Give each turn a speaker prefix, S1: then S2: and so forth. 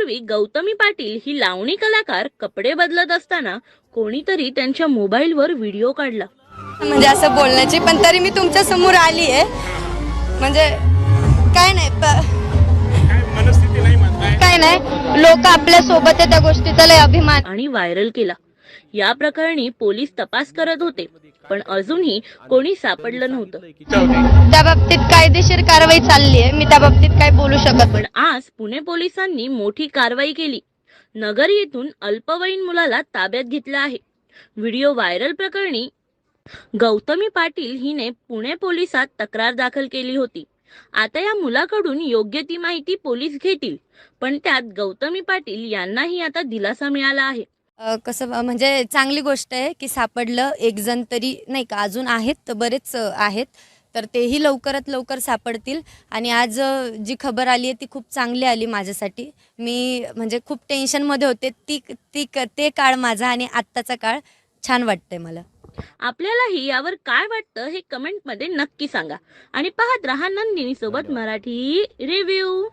S1: दिवसांपूर्वी गौतमी पाटील ही लावणी कलाकार कपडे बदलत असताना कोणीतरी त्यांच्या मोबाईलवर व्हिडिओ काढला.
S2: म्हणजे असं बोलण्याची पण तरी मी तुमच्यासमोर आली आहे. म्हणजे काय नाही प-
S3: काय मनस्थिती नाही म्हणताय?
S2: काय नाही लोक आपल्यासोबत आहे त्या गोष्टीचा लय अभिमान.
S1: आणि व्हायरल केला. या प्रकरणी पोलीस तपास करत होते पण अजूनही कोणी सापडलं नव्हतं.
S2: त्या बाबतीत कायदेशीर कारवाई चालली आहे मी त्या बाबतीत काय बोलू शकत
S1: पण आज पुणे पोलिसांनी मोठी कारवाई केली. नगर येथून अल्पवयीन मुलाला ताब्यात घेतलं आहे. व्हिडिओ व्हायरल प्रकरणी गौतमी पाटील हिने पुणे पोलिसात तक्रार दाखल केली होती. आता या मुलाकडून योग्य ती माहिती पोलीस घेतील पण त्यात गौतमी पाटील यांनाही आता दिलासा मिळाला आहे.
S2: कसं म्हणजे चांगली गोष्ट आहे की सापडलं एक जण तरी नाही का अजून आहेत तर बरेच आहेत. तर तेही लवकरात लवकर सापडतील. आणि आज जी खबर आली आहे ती खूप चांगली आली माझ्यासाठी. मी म्हणजे खूप टेन्शनमध्ये होते. ती ती ते काळ माझा आणि आत्ताचा काळ छान वाटतंय मला.
S1: आपल्यालाही यावर काय वाटतं हे कमेंटमध्ये नक्की सांगा. आणि पाहत राहा नंदिनी सोबत मराठी रिव्ह्यू.